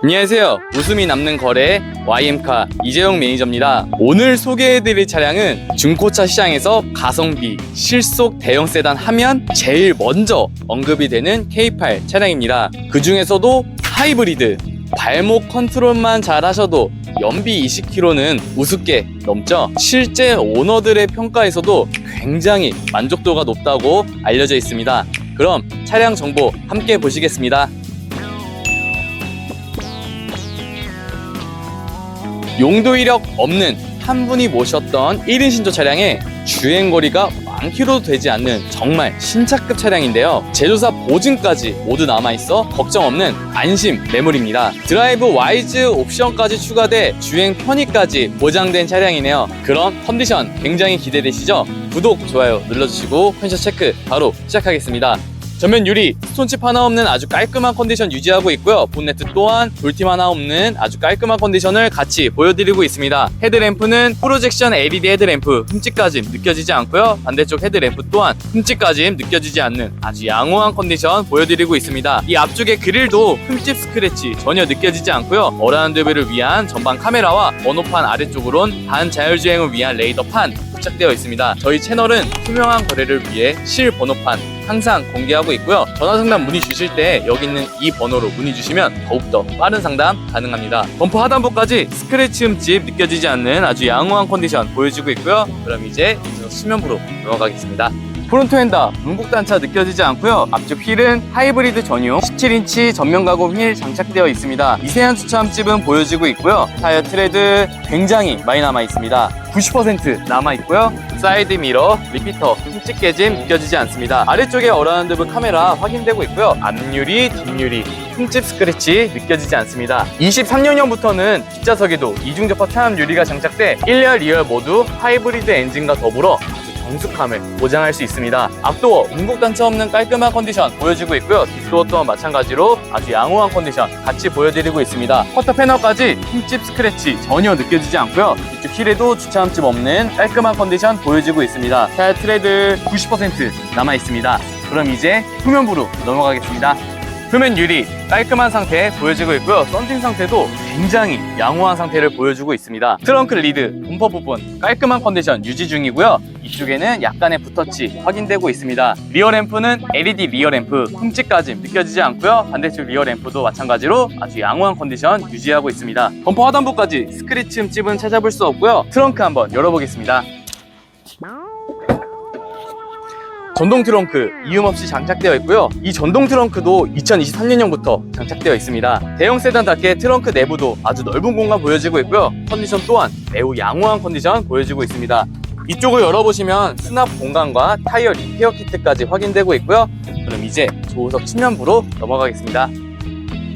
안녕하세요. 웃음이 남는 거래 YM카 이재용 매니저입니다. 오늘 소개해드릴 차량은 중고차 시장에서 가성비, 실속 대형 세단 하면 제일 먼저 언급이 되는 K8 차량입니다. 그 중에서도 하이브리드, 발목 컨트롤만 잘 하셔도 연비 20km는 우습게 넘죠. 실제 오너들의 평가에서도 굉장히 만족도가 높다고 알려져 있습니다. 그럼 차량 정보 함께 보시겠습니다. 용도 이력 없는 한 분이 모셨던 1인 신조 차량에 주행거리가 만 킬로도 되지 않는 정말 신차급 차량인데요. 제조사 보증까지 모두 남아있어 걱정 없는 안심 매물입니다. 드라이브 와이즈 옵션까지 추가돼 주행 편의까지 보장된 차량이네요. 그런 컨디션 굉장히 기대되시죠? 구독, 좋아요 눌러주시고 컨디션 체크 바로 시작하겠습니다. 전면 유리, 스톤칩 하나 없는 아주 깔끔한 컨디션 유지하고 있고요. 본네트 또한 돌팀 하나 없는 아주 깔끔한 컨디션을 같이 보여드리고 있습니다. 헤드램프는 프로젝션 LED 헤드램프 흠집까지 느껴지지 않고요. 반대쪽 헤드램프 또한 흠집까지 느껴지지 않는 아주 양호한 컨디션 보여드리고 있습니다. 이 앞쪽의 그릴도 흠집 스크래치 전혀 느껴지지 않고요. 어라운드뷰를 위한 전방 카메라와 번호판 아래쪽으론 반자율주행을 위한 레이더판 부착되어 있습니다. 저희 채널은 투명한 거래를 위해 실 번호판 항상 공개하고 있고요. 전화 상담 문의 주실 때 여기 있는 이 번호로 문의 주시면 더욱더 빠른 상담 가능합니다. 범퍼 하단부까지 스크래치 흠집 느껴지지 않는 아주 양호한 컨디션 보여지고 있고요. 그럼 이제 수면부로 넘어가겠습니다. 프론트 휀다 문복 단차 느껴지지 않고요. 앞쪽 휠은 하이브리드 전용 17인치 전면 가공 휠 장착되어 있습니다. 미세한 주차 흠집은 보여지고 있고요. 타이어 트레드 굉장히 많이 남아 있습니다. 90% 남아 있고요. 사이드 미러, 리피터, 흠집 깨짐 느껴지지 않습니다. 아래쪽에 어라운드브 카메라 확인되고 있고요. 앞유리, 뒷유리, 흠집 스크래치 느껴지지 않습니다. 23년형부터는 뒷좌석에도 이중접합 차암 유리가 장착돼 1열, 2열 모두 하이브리드 엔진과 더불어 정숙함을 보장할 수 있습니다. 앞도어 문곡 단차 없는 깔끔한 컨디션 보여지고 있고요. 뒷도어 또한 마찬가지로 아주 양호한 컨디션 같이 보여드리고 있습니다. 커터 패널까지 흠집 스크래치 전혀 느껴지지 않고요. 이쪽 휠에도 주차 흠집 없는 깔끔한 컨디션 보여지고 있습니다. 타이어 트레드 90% 남아 있습니다. 그럼 이제 후면부로 넘어가겠습니다. 표면 유리 깔끔한 상태 보여지고 있고요. 썬팅 상태도 굉장히 양호한 상태를 보여주고 있습니다. 트렁크 리드, 범퍼 부분 깔끔한 컨디션 유지 중이고요. 이쪽에는 약간의 붓터치 확인되고 있습니다. 리어 램프는 LED 리어 램프 흠집까지 느껴지지 않고요. 반대쪽 리어 램프도 마찬가지로 아주 양호한 컨디션 유지하고 있습니다. 범퍼 하단부까지 스크래치 흠집은 찾아볼 수 없고요. 트렁크 한번 열어보겠습니다. 전동 트렁크 이음 없이 장착되어 있고요. 이 전동 트렁크도 2023년형부터 장착되어 있습니다. 대형 세단답게 트렁크 내부도 아주 넓은 공간 보여지고 있고요. 컨디션 또한 매우 양호한 컨디션 보여지고 있습니다. 이쪽을 열어보시면 수납 공간과 타이어 리페어 키트까지 확인되고 있고요. 그럼 이제 조수석 측면부로 넘어가겠습니다.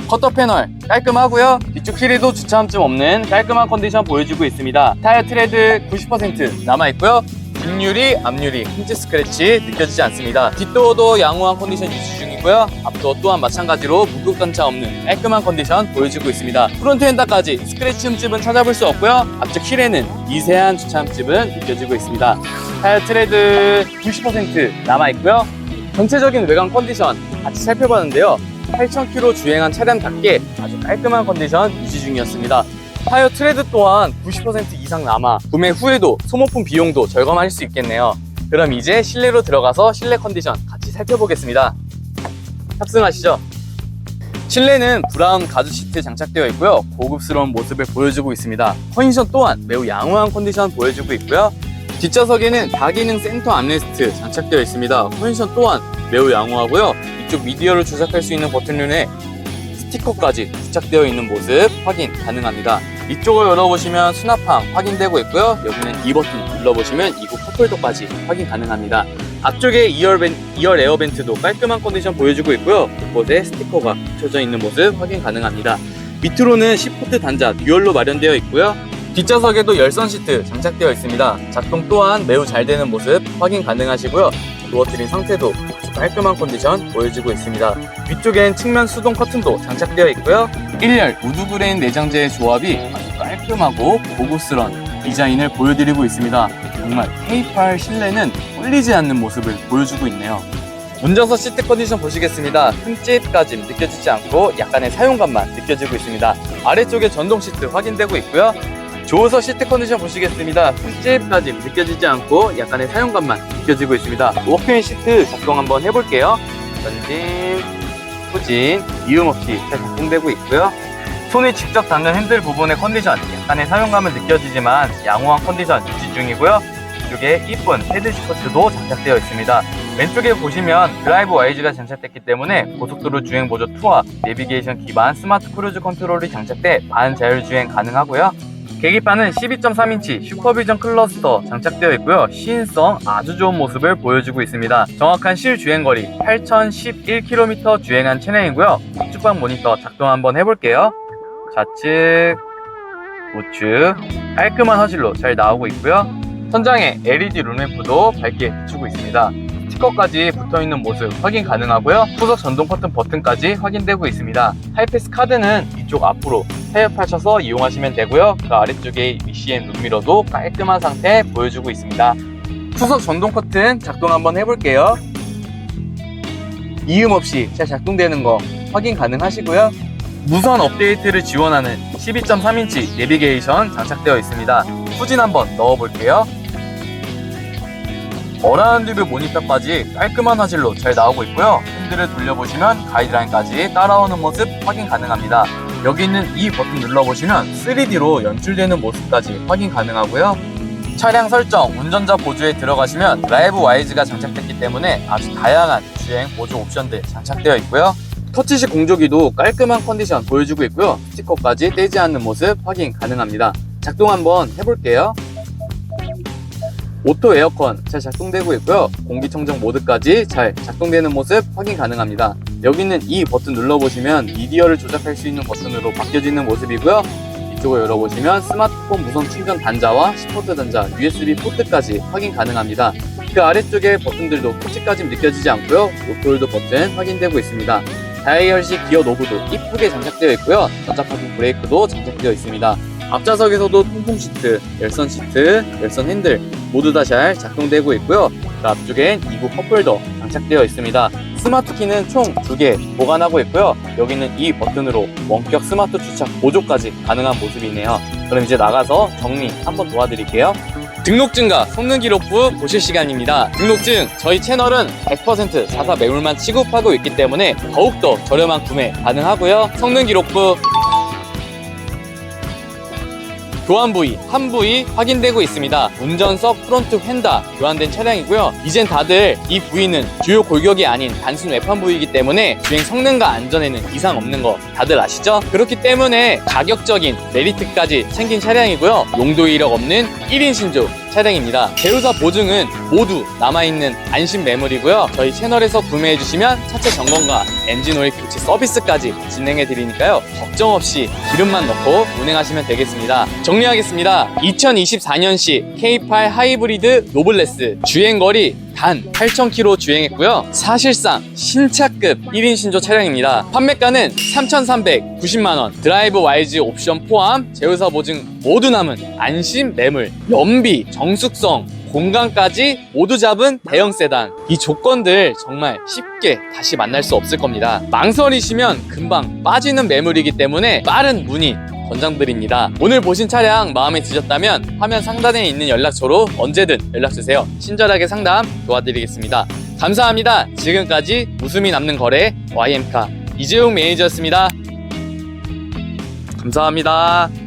커터 패널 깔끔하고요. 뒤쪽 휠에도 주차함쯤 없는 깔끔한 컨디션 보여지고 있습니다. 타이어 트레드 90% 남아있고요. 뒷유리, 앞유리, 흠집 스크래치 느껴지지 않습니다. 뒷도어도 양호한 컨디션 유지 중이고요. 앞도어 또한 마찬가지로 무극 단차 없는 깔끔한 컨디션 보여지고 있습니다. 프론트 엔다까지 스크래치 흠집은 찾아볼 수 없고요. 앞쪽 휠에는 미세한 주차 흠집은 느껴지고 있습니다. 타이어 트레드 90% 남아있고요. 전체적인 외관 컨디션 같이 살펴봤는데요. 8,000km 주행한 차량답게 아주 깔끔한 컨디션 유지 중이었습니다. 타이어 트레드 또한 90% 이상 남아 구매 후에도 소모품 비용도 절감할 수 있겠네요. 그럼 이제 실내로 들어가서 실내 컨디션 같이 살펴보겠습니다. 탑승하시죠. 실내는 브라운 가죽 시트 장착되어 있고요. 고급스러운 모습을 보여주고 있습니다. 컨디션 또한 매우 양호한 컨디션 보여주고 있고요. 뒷좌석에는 다기능 센터 암레스트 장착되어 있습니다. 컨디션 또한 매우 양호하고요. 이쪽 미디어를 조작할 수 있는 버튼륜에 스티커까지 부착되어 있는 모습 확인 가능합니다. 이쪽을 열어보시면 수납함 확인되고 있고요. 여기는 이 버튼 눌러보시면 이곳 컵홀더까지 확인 가능합니다. 앞쪽에 2열, 벤, 2열 에어벤트도 깔끔한 컨디션 보여주고 있고요. 곳곳에 스티커가 붙여져 있는 모습 확인 가능합니다. 밑으로는 10포트 단자 듀얼로 마련되어 있고요. 뒷좌석에도 열선 시트 장착되어 있습니다. 작동 또한 매우 잘 되는 모습 확인 가능하시고요. 누워뜨린 상태도 아주 깔끔한 컨디션 보여지고 있습니다. 위쪽엔 측면 수동 커튼도 장착되어 있고요. 1열 우드그레인 내장재의 조합이 아주 깔끔하고 고급스러운 디자인을 보여드리고 있습니다. 정말 K8 실내는 꿀리지 않는 모습을 보여주고 있네요. 운전석 시트 컨디션 보시겠습니다. 흠집까지 느껴지지 않고 약간의 사용감만 느껴지고 있습니다. 아래쪽에 전동 시트 확인되고 있고요. 조수석 시트 컨디션 보시겠습니다. 흠집까지 느껴지지 않고 약간의 사용감만 느껴지고 있습니다. 워크인 시트 작동 한번 해볼게요. 전진, 후진, 이음 없이 잘 작동되고 있고요. 손이 직접 닿는 핸들 부분의 컨디션 약간의 사용감은 느껴지지만 양호한 컨디션 유지 중이고요. 이쪽에 이쁜 헤드 시퍼트도 장착되어 있습니다. 왼쪽에 보시면 드라이브 와이즈가 장착됐기 때문에 고속도로 주행 보조 2와 내비게이션 기반 스마트 크루즈 컨트롤이 장착돼 반자율 주행 가능하고요. 계기판은 12.3인치 슈퍼비전 클러스터 장착되어 있고요. 시인성 아주 좋은 모습을 보여주고 있습니다. 정확한 실주행 거리 8011km 주행한 차량이고요. 우측방 모니터 작동 한번 해볼게요. 좌측, 우측 깔끔한 화질로 잘 나오고 있고요. 천장에 LED 룸램프도 밝게 비추고 있습니다. 스티커까지 붙어있는 모습 확인 가능하고요. 후석 전동 버튼 버튼까지 확인되고 있습니다. 하이패스 카드는 이쪽 앞으로 타협하셔서 이용하시면 되고요. 그 아래쪽에 ECM 룸미러도 깔끔한 상태 보여주고 있습니다. 후석 전동 커튼 작동 한번 해볼게요. 이음 없이 잘 작동되는 거 확인 가능하시고요. 무선 업데이트를 지원하는 12.3인치 내비게이션 장착되어 있습니다. 후진 한번 넣어볼게요. 어라운드 뷰 모니터까지 깔끔한 화질로 잘 나오고 있고요. 핸들을 돌려보시면 가이드라인까지 따라오는 모습 확인 가능합니다. 여기 있는 이 버튼 눌러보시면 3D로 연출되는 모습까지 확인 가능하고요. 차량 설정, 운전자 보조에 들어가시면 드라이브 와이즈가 장착됐기 때문에 아주 다양한 주행 보조 옵션들 장착되어 있고요. 터치식 공조기도 깔끔한 컨디션 보여주고 있고요. 스티커까지 떼지 않는 모습 확인 가능합니다. 작동 한번 해볼게요. 오토 에어컨 잘 작동되고 있고요. 공기청정 모드까지 잘 작동되는 모습 확인 가능합니다. 여기 있는 이 버튼 눌러보시면 미디어를 조작할 수 있는 버튼으로 바뀌어지는 모습이고요. 이쪽을 열어보시면 스마트폰 무선 충전 단자와 10V 단자, USB 포트까지 확인 가능합니다. 그 아래쪽에 버튼들도 터치까지 느껴지지 않고요. 오토홀더 버튼 확인되고 있습니다. 다이얼식 기어 노브도 이쁘게 장착되어 있고요. 전자파킹 브레이크도 장착되어 있습니다. 앞좌석에서도 통풍 시트, 열선 시트, 열선 핸들 모두 다 잘 작동되고 있고요. 그 앞쪽엔 2구 컵홀더 장착되어 있습니다. 스마트 키는 총 2개 보관하고 있고요. 여기는 이 버튼으로 원격 스마트 주차 보조까지 가능한 모습이네요. 그럼 이제 나가서 정리 한번 도와드릴게요. 등록증과 성능 기록부 보실 시간입니다. 등록증 저희 채널은 100% 자사 매물만 취급하고 있기 때문에 더욱더 저렴한 구매 가능하고요. 성능 기록부 교환 부위 한 부위 확인되고 있습니다. 운전석 프론트 휀다 교환된 차량이고요. 이젠 다들 이 부위는 주요 골격이 아닌 단순 외판 부위이기 때문에 주행 성능과 안전에는 이상 없는 거 다들 아시죠? 그렇기 때문에 가격적인 메리트까지 챙긴 차량이고요. 용도 이력 없는 1인 신조 차량입니다. 대우사 보증은 모두 남아있는 안심 매물이고요. 저희 채널에서 구매해주시면 차체 점검과 엔진 오일 교체 서비스까지 진행해드리니까요. 걱정 없이 기름만 넣고 운행하시면 되겠습니다. 정리하겠습니다. 2024년식 K8 하이브리드 노블레스 주행거리 단 8,000km 주행했고요. 사실상 신차급 1인 신조 차량입니다. 판매가는 3,390만원, 드라이브 와이즈 옵션 포함, 제휴사 보증 모두 남은 안심 매물, 연비, 정숙성, 공간까지 모두 잡은 대형 세단. 이 조건들 정말 쉽게 다시 만날 수 없을 겁니다. 망설이시면 금방 빠지는 매물이기 때문에 빠른 문의 권장드립니다. 오늘 보신 차량 마음에 드셨다면 화면 상단에 있는 연락처로 언제든 연락주세요. 친절하게 상담 도와드리겠습니다. 감사합니다. 지금까지 웃음이 남는 거래 YM카 이재용 매니저였습니다. 감사합니다.